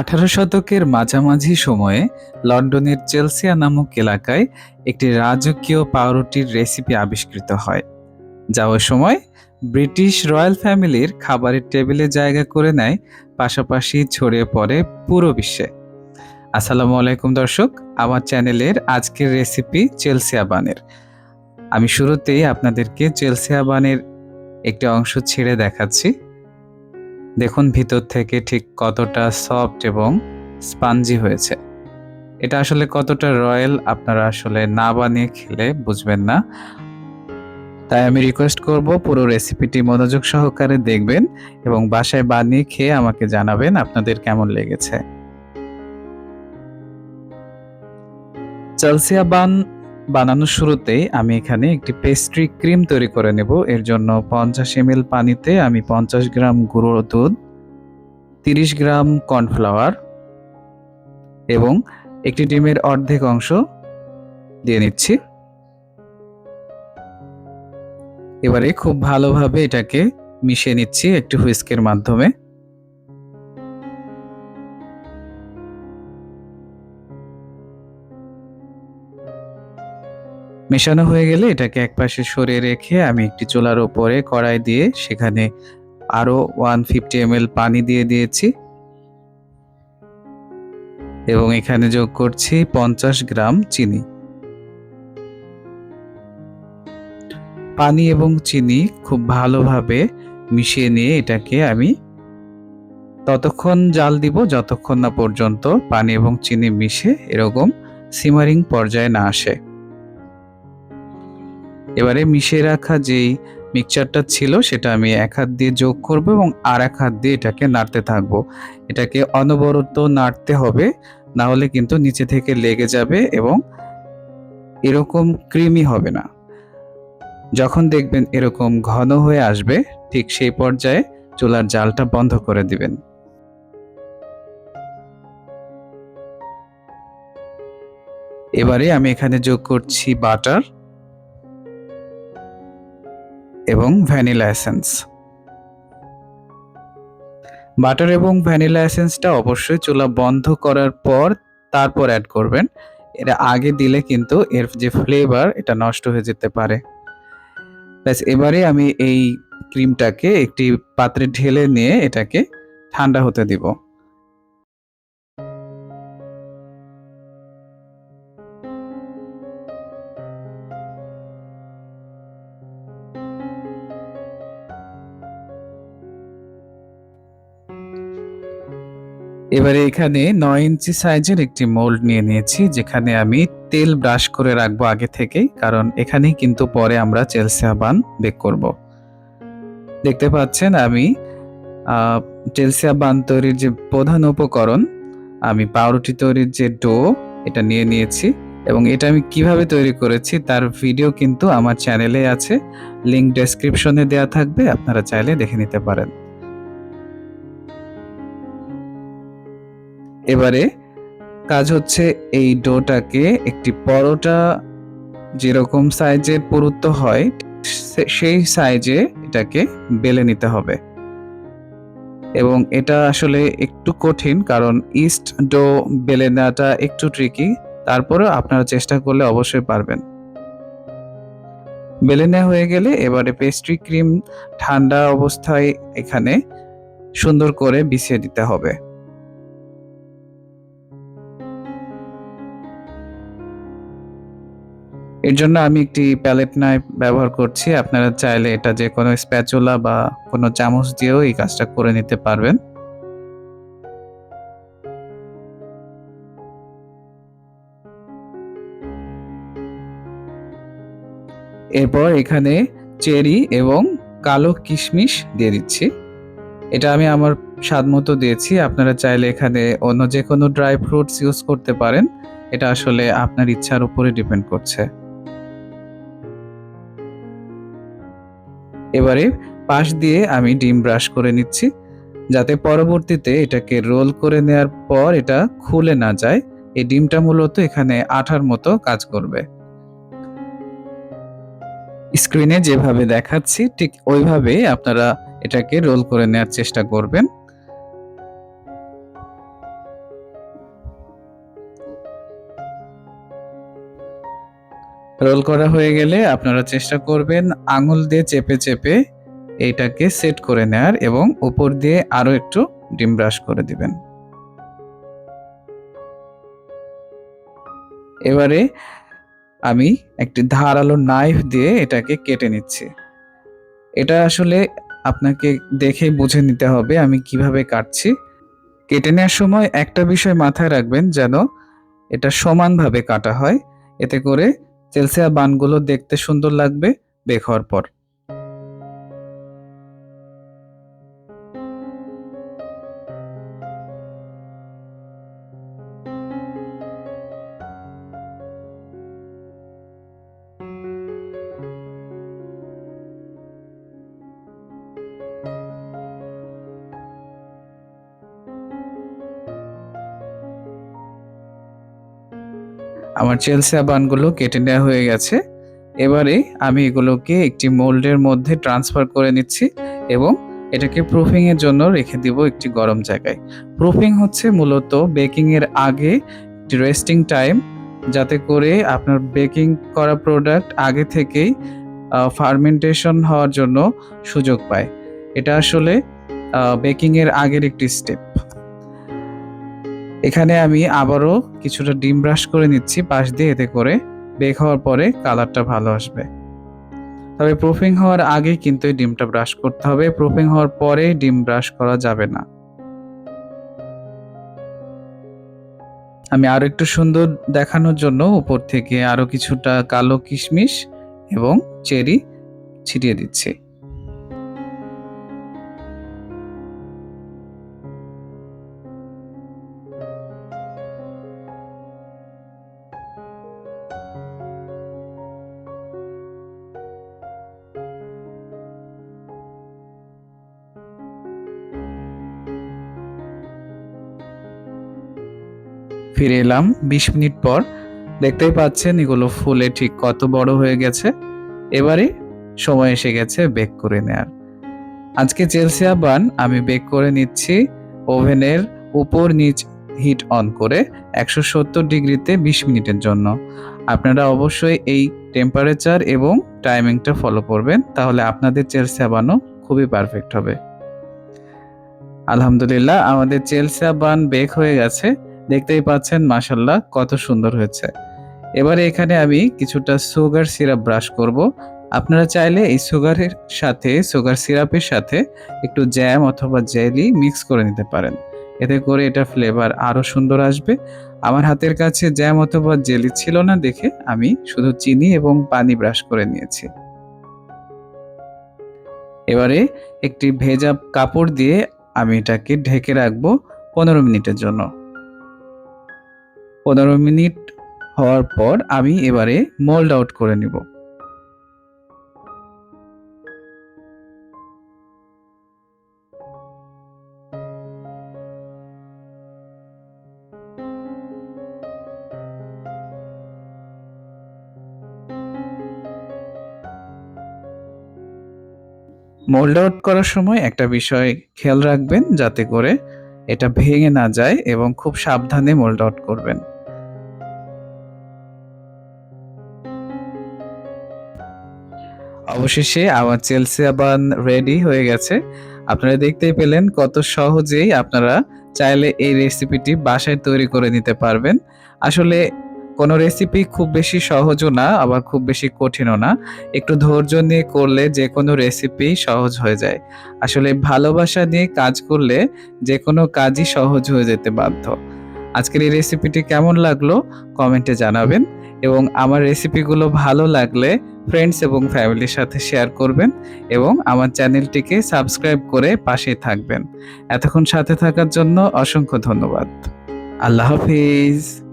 আঠারো শতকের মাঝামাঝি সময়ে লন্ডনের চেলসিয়া নামক এলাকায় একটি রাজকীয় পাউরুটির রেসিপি আবিষ্কৃত হয়, যা ওই সময় ব্রিটিশ রয়্যাল ফ্যামিলির খাবারের টেবিলে জায়গা করে নেয়, পাশাপাশি ছড়িয়ে পড়ে পুরো বিশ্বে। আসসালামু আলাইকুম দর্শক, আমার চ্যানেলের আজকের রেসিপি চেলসিয়া বানের। আমি শুরুতেই আপনাদেরকে চেলসিয়া বানের একটি অংশ ছেড়ে দেখাচ্ছি। দেখুন ভিতর থেকে ঠিক কতটা সফট এবং স্পাঞ্জি হয়েছে। এটা আসলে কতটা রয়্যাল আপনারা আসলে না বানিয়ে খেলে বুঝবেন না। তাই আমি রিকোয়েস্ট করব পুরো রেসিপিটি মনোযোগ সহকারে দেখবেন এবং বাসায় বানিয়ে খেয়ে আমাকে জানাবেন আপনাদের কেমন লেগেছে। চালসিয়া বান বানানোর শুরুতেই আমি এখানে একটি পেস্ট্রি ক্রিম তৈরি করে নেব। এর জন্য পঞ্চাশ এম পানিতে আমি পঞ্চাশ গ্রাম গুঁড়ো দুধ, তিরিশ গ্রাম কর্নফ্লাওয়ার এবং একটি ডিমের অর্ধেক অংশ দিয়ে নিচ্ছি। এবারে খুব ভালোভাবে এটাকে মিশিয়ে নিচ্ছি একটি হুইস্কের মাধ্যমে। মেশানো হয়ে গেলে এটাকে একপাশে সরিয়ে রেখে আমি একটি চুলার ওপরে কড়াই দিয়ে সেখানে আরও ওয়ান ফিফটি এম পানি দিয়ে দিয়েছি। এবং এখানে যোগ করছি পঞ্চাশ গ্রাম চিনি। পানি এবং চিনি খুব ভালোভাবে মিশিয়ে নিয়ে এটাকে আমি ততক্ষণ জাল দিব, যতক্ষণ না পর্যন্ত পানি এবং চিনি মিশে এরকম সিমারিং পর্যায়ে না আসে। এবারে মিশিয়ে রাখা যেই মিক্সচারটা ছিল, সেটা আমি এক হাত দিয়ে যোগ করব এবং আর এক হাত দিয়ে এটাকে নাড়তে থাকব। এটাকে অনবরত নাড়তে হবে, না হলে কিন্তু নিচে থেকে লেগে যাবে এবং এরকম ক্রিমি হবে না। যখন দেখবেন এরকম ঘন হয়ে আসবে, ঠিক সেই পর্যায়ে চুলার জালটা বন্ধ করে দিবেন। এবারে আমি এখানে যোগ করছি বাটার এবং ভ্যানিলা এসেন্স। বাটার এবং ভ্যানিলা এসেন্সটা অবশ্যই চুলা বন্ধ করার পর তারপর অ্যাড করবেন। এটা আগে দিলে কিন্তু এর যে ফ্লেভার এটা নষ্ট হয়ে যেতে পারে। ব্যাস, এবারে আমি এই ক্রিমটাকে একটি পাত্রে ঢেলে নিয়ে এটাকে ঠান্ডা হতে দিব। এবারে এখানে নয় ইঞ্চি সাইজের একটি মোল্ড নিয়ে নিয়েছি, যেখানে আমি তেল ব্রাশ করে রাখব আগে থেকেই, কারণ এখানেই কিন্তু পরে আমরা চেলসিয়া বান বেক করব। দেখতে পাচ্ছেন আমি চেলসিয়া বান তৈরির যে প্রধান উপকরণ, আমি পাউরুটি তৈরির যে ডো, এটা নিয়ে নিয়েছি, এবং এটা আমি কীভাবে তৈরি করেছি তার ভিডিও কিন্তু আমার চ্যানেলে আছে লিঙ্ক ডেসক্রিপশনে দেওয়া থাকবে, আপনারা চাইলে দেখে নিতে পারেন। এবারে কাজ হচ্ছে এই ডোটাকে একটি পরোটা যেরকম সাইজের পুরুত্ব হয় সেই সাইজে এটাকে বেলে নিতে হবে। এবং এটা আসলে একটু কঠিন কারণ ইস্ট ডো বেলে নেওয়াটা একটু ট্রিকি তারপরেও আপনারা চেষ্টা করলে অবশ্যই পারবেন। বেলে নেওয়া হয়ে গেলে এবারে পেস্ট্রি ক্রিম ঠান্ডা অবস্থায় এখানে সুন্দর করে বিছিয়ে দিতে হবে। এর জন্য আমি একটি প্যালেট নাইফ ব্যবহার করছি। আপনারা চাইলে এটা যে কোনো স্প্যাচুলা বা কোনো চামচ দিয়েও এই কাজটা করে নিতে পারবেন। এরপর এখানে চেরি এবং কালো কিশমিশ দিয়ে দিচ্ছি। এটা আমি আমার স্বাদ মতো দিয়েছি। আপনারা চাইলে এখানে অন্য যে কোনো ড্রাই ফ্রুটস ইউজ করতে পারেন। এটা আসলে আপনার ইচ্ছার উপরে ডিপেন্ড করছে। এবারে পাশ দিয়ে আমি ডিম ব্রাশ করে নিচ্ছি, যাতে পরবর্তীতে এটাকে রোল করে নেওয়ার পর এটা খুলে না যায়। এই ডিমটা মূলত এখানে আঠার মতো কাজ করবে। স্ক্রিনে যেভাবে দেখাচ্ছি, ঠিক ওইভাবেই আপনারা এটাকে রোল করে নেওয়ার চেষ্টা করবেন। রোল করা হয়ে গেলে আপনারা চেষ্টা করবেন আঙুল দিয়ে চেপে চেপে এইটাকে সেট করে নেয়ার এবং উপর দিয়ে আরও একটু ডিম ব্রাশ করে দিবেন। এবারে আমি একটি ধারালো নাইফ দিয়ে এটাকে কেটে নিচ্ছি। এটা আসলে আপনাকে দেখে বুঝে নিতে হবে আমি কীভাবে কাটছি। কেটে নেওয়ার সময় একটা বিষয় মাথায় রাখবেন যেন এটা সমানভাবে কাটা হয়। এতে করে চেলসিয়া বানগুলো দেখতে সুন্দর লাগবে বেক হওয়ার পর। আমার চেলসিয়া বানগুলো কেটে নেওয়া হয়ে গেছে। এবারে আমি এগুলোকে একটি মোল্ডের মধ্যে ট্রান্সফার করে নিচ্ছি এবং এটাকে প্রুফিংয়ের জন্য রেখে দিব একটি গরম জায়গায়। প্রুফিং হচ্ছে মূলত বেকিংয়ের আগে একটি রেস্টিং টাইম যাতে করে আপনার বেকিং করা প্রোডাক্ট আগে থেকেই ফার্মেন্টেশন হওয়ার জন্য সুযোগ পায়। এটা আসলে বেকিংয়ের আগের একটি স্টেপ এখানে আমি আবারও কিছুটা ডিম ব্রাশ করে নিচ্ছি পাশ দিয়ে এতে করে বেক হওয়ার পরে কালারটা ভালো আসবে। তবে প্রুফিং হওয়ার আগে কিন্তু এই ডিমটা ব্রাশ করতে হবে। প্রুফিং হওয়ার পরে ডিম ব্রাশ করা যাবে না। আমি আরও একটু সুন্দর দেখানোর জন্য উপর থেকে আরও কিছুটা কালো কিশমিশ এবং চেরি ছিটিয়ে দিচ্ছি। ফিরে এলাম। বিশ মিনিট পর দেখতেই পাচ্ছেন এগুলো ফুলে ঠিক কত বড় হয়ে গেছে। এবারে সময় এসে গেছে বেক করে নেয়ার। আজকে চেলসিয়া বান আমি বেক করে নিচ্ছি ওভেনের উপর নিচ হিট অন করে একশো সত্তর ডিগ্রিতে বিশ মিনিটের জন্য। আপনারা অবশ্যই এই টেম্পারেচার এবং টাইমিংটা ফলো করবেন, তাহলে আপনাদের চেলসিয়া বানও খুবই পারফেক্ট হবে। আলহামদুলিল্লাহ, আমাদের চেলসিয়া বান বেক হয়ে গেছে। দেখতেই পাচ্ছেন মাসাল্লাহ কত সুন্দর হয়েছে। এবারে এখানে আমি কিছুটা সুগার সিরাপ ব্রাশ করব। আপনারা চাইলে এই সুগারের সাথে, সুগার সিরাপের সাথে একটু জ্যাম অথবা জেলি মিক্স করে নিতে পারেন। এতে করে এটা ফ্লেভার আরও সুন্দর আসবে। আমার হাতের কাছে জ্যাম অথবা জেলি ছিল না দেখে আমি শুধু চিনি এবং পানি ব্রাশ করে নিয়েছি। এবারে একটি ভেজা কাপড় দিয়ে আমি এটাকে ঢেকে রাখব পনেরো মিনিটের জন্য। পনেরো মিনিট হওয়ার পর আমি এবারে মোল্ড আউট করে নিব। মোল্ড আউট করার সময় একটা বিষয় খেয়াল রাখবেন যাতে করে এটা ভেঙে না যায় এবং খুব সাবধানে মোল্ড আউট করবেন। অবশেষে আমার চেলসি আবান রেডি হয়ে গেছে। আপনারা দেখতেই পেলেন কত সহজেই আপনারা চাইলে এই রেসিপিটি বাসায় তৈরি করে নিতে পারবেন। আসলে কোনো রেসিপি খুব বেশি সহজও না, আবার খুব বেশি কঠিনও না। একটু ধৈর্য নিয়ে করলে যে কোনো রেসিপি সহজ হয়ে যায়। আসলে ভালোবাসা নিয়ে কাজ করলে যে কোনো কাজই সহজ হয়ে যেতে বাধ্য। আজকের এই রেসিপিটি কেমন লাগল? কমেন্টে জানাবেন। এবং আমার রেসিপিগুলো ভালো লাগলে ফ্রেন্ডস এবং ফ্যামিলির সাথে শেয়ার করবেন এবং আমার চ্যানেলটিকে সাবস্ক্রাইব করে পাশে থাকবেন। এতক্ষণ সাথে থাকার জন্য অসংখ্য ধন্যবাদ। আল্লাহ হাফিজ।